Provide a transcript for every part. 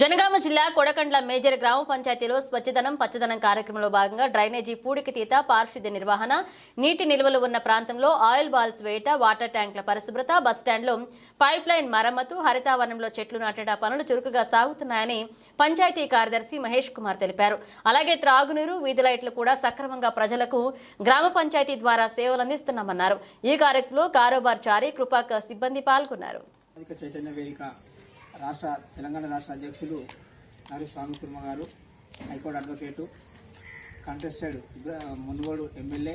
జనగామ జిల్లా కొడకండ్ల మేజర్ గ్రామ పంచాయతీలో స్వచ్ఛదనం పచ్చదనం కార్యక్రమంలో భాగంగా డ్రైనేజీ పూడికి తీత పారిశుద్ధ్య నిర్వహణ నీటి నిల్వలు ఉన్న ప్రాంతంలో ఆయిల్ బాల్స్ వేట వాటర్ ట్యాంకుల పరిశుభ్రత బస్టాండ్లో పైప్ లైన్ మరమ్మతు హరితావరణంలో చెట్లు నాటేట పనులు చురుకుగా సాగుతున్నాయని పంచాయతీ కార్యదర్శి మహేష్ కుమార్ తెలిపారు. అలాగే త్రాగునీరు వీధి లైట్లు కూడా సక్రమంగా ప్రజలకు గ్రామ పంచాయతీ ద్వారా సేవలు అందిస్తున్నామన్నారు. ఈ కార్యక్రమంలో కారోబార్ చారి కృపాక సిబ్బంది పాల్గొన్నారు. రాష్ట్ర తెలంగాణ రాష్ట్ర అధ్యక్షులు నారి స్వామి కుర్మ గారు high court advocate contested Munugode MLA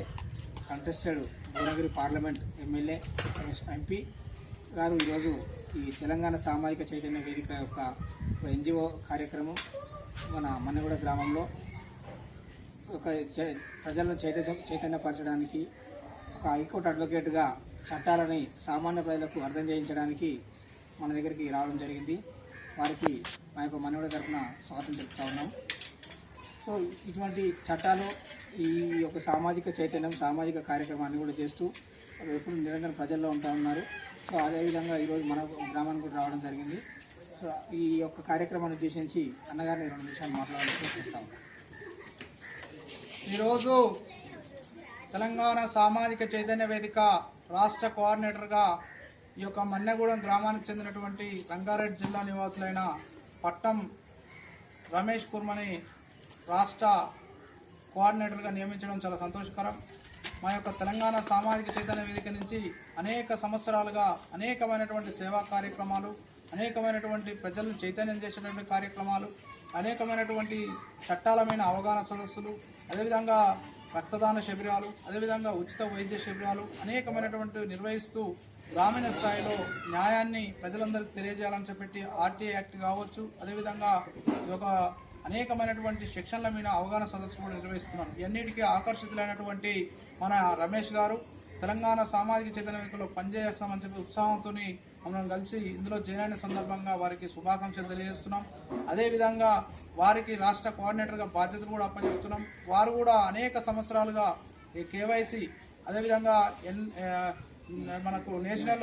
contested Bhuvanagiri parliament MLA MP గారు ఈరోజు ఈ తెలంగాణ సామాజిక చైతన్య వేదిక యొక్క ఎన్జిఓ కార్యక్రమం మన మన్నగూడ గ్రామంలో ఒక చై- ప్రజలను చైతన్య చైతన్యపరచడానికి ఒక హైకోర్టు అడ్వకేట్గా చట్టాలని సామాన్య ప్రజలకు అర్థం చేయించడానికి మన దగ్గరికి రావడం జరిగింది. వారికి మా యొక్క మనవడి తరఫున స్వాగతం చెప్తా ఉన్నాం. సో ఇటువంటి చట్టాలు ఈ యొక్క సామాజిక చైతన్యం సామాజిక కార్యక్రమాన్ని కూడా చేస్తూ ఎప్పుడు నిరంతరం ప్రజల్లో ఉంటా ఉన్నారు. సో అదేవిధంగా ఈరోజు మన గ్రామానికి కూడా రావడం జరిగింది. సో ఈ యొక్క కార్యక్రమాన్ని ఉద్దేశించి అన్నగారిని రెండు నిమిషాలు మాట్లాడాలని చూస్తాం ఈరోజు తెలంగాణ సామాజిక చైతన్య వేదిక రాష్ట్ర కోఆర్డినేటర్గా ఈ యొక్క మన్నెగూడెం గ్రామానికి చెందినటువంటి రంగారెడ్డి జిల్లా నివాసులైన పట్టం రమేష్ కుర్మని రాష్ట్ర కోఆర్డినేటర్గా నియమించడం చాలా సంతోషకరం. మా యొక్క తెలంగాణ సామాజిక చైతన్య వేదిక నుంచి అనేక సంవత్సరాలుగా అనేకమైనటువంటి సేవా కార్యక్రమాలు అనేకమైనటువంటి ప్రజలను చైతన్యం చేసేటువంటి కార్యక్రమాలు అనేకమైనటువంటి చట్టాల అవగాహన సదస్సులు అదేవిధంగా రక్తదాన శిబిరాలు అదేవిధంగా ఉచిత వైద్య శిబిరాలు అనేకమైనటువంటి నిర్వహిస్తూ గ్రామీణ స్థాయిలో న్యాయాన్ని ప్రజలందరికీ తెలియజేయాలని చెప్పి ఆర్టీఐ యాక్ట్ కావచ్చు అదేవిధంగా ఒక అనేకమైనటువంటి శిక్షణల మీద అవగాహన సదస్సు కూడా నిర్వహిస్తున్నాం. ఇవన్నిటికీ ఆకర్షితులైనటువంటి మన రమేష్ గారు తెలంగాణ సామాజిక చైతన్య వేదికలో పనిచేస్తామని చెప్పి ఉత్సాహంతో మనం కలిసి ఇందులో చేరిన సందర్భంగా వారికి శుభాకాంక్షలు తెలియజేస్తున్నాం. అదేవిధంగా వారికి రాష్ట్ర కోఆర్డినేటర్గా బాధ్యతలు కూడా అప్పచెప్తున్నాం. వారు కూడా అనేక సంవత్సరాలుగా ఈ కేవైసీ అదేవిధంగా ఎన్ మనకు నేషనల్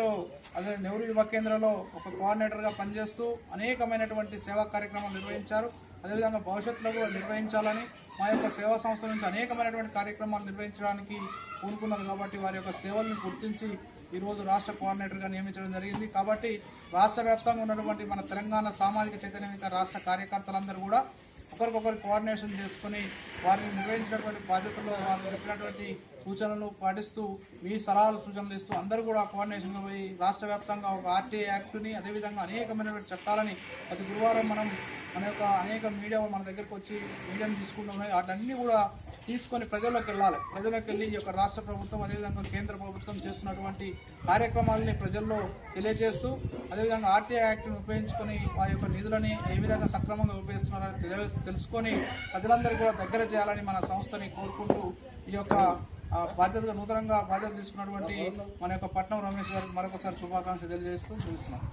అదే నెహ్రూ యువ కేంద్రంలో ఒక కోఆర్డినేటర్గా పనిచేస్తూ అనేకమైనటువంటి సేవా కార్యక్రమాలు నిర్వహించారు. అదేవిధంగా భవిష్యత్తులో కూడా నిర్వహించాలని మా యొక్క సేవా సంస్థ నుంచి అనేకమైనటువంటి కార్యక్రమాలు నిర్వహించడానికి పూనుకున్నారు కాబట్టి వారి యొక్క సేవలను గుర్తించి ఈరోజు రాష్ట్ర కోఆర్డినేటర్గా నియమించడం జరిగింది. కాబట్టి రాష్ట్ర వ్యాప్తంగా ఉన్నటువంటి మన తెలంగాణ సామాజిక చైతన్య రాష్ట్ర కార్యకర్తలందరూ కూడా ఒకరికొకరు కోఆర్డినేషన్ చేసుకుని వారిని నిర్వహించినటువంటి బాధ్యతల్లో వారు చెప్పినటువంటి సూచనలు పాటిస్తూ మీ సలహాలు సూచనలు ఇస్తూ అందరూ కూడా కోఆర్డినేషన్లో పోయి రాష్ట్ర వ్యాప్తంగా ఒక ఆర్టీఐ యాక్ట్ని అదేవిధంగా అనేకమైనటువంటి చట్టాలని ప్రతి గురువారం మనం మన యొక్క అనేక మీడియా మన దగ్గరకు వచ్చి మీడియాని తీసుకుంటున్నాయి వాటన్నీ కూడా తీసుకొని ప్రజల్లోకి వెళ్ళాలి. ప్రజలకు వెళ్ళి ఈ యొక్క రాష్ట్ర ప్రభుత్వం అదేవిధంగా కేంద్ర ప్రభుత్వం చేస్తున్నటువంటి కార్యక్రమాలని ప్రజల్లో తెలియజేస్తూ అదేవిధంగా ఆర్టీఐ యాక్ట్ని ఉపయోగించుకొని వారి యొక్క నిధులని ఏ విధంగా సక్రమంగా ఉపయోగిస్తున్నారని తెలియ తెలుసుకొని ప్రజలందరికీ కూడా దగ్గర చేయాలని మన సంస్థని కోరుకుంటూ ఈ యొక్క బాధ్యతగా నూతనంగా బాధ్యత తీసుకున్నటువంటి మన యొక్క పట్నం రమేష్ గారికి మరొకసారి శుభాకాంక్షలు తెలియజేస్తూ చూస్తున్నాం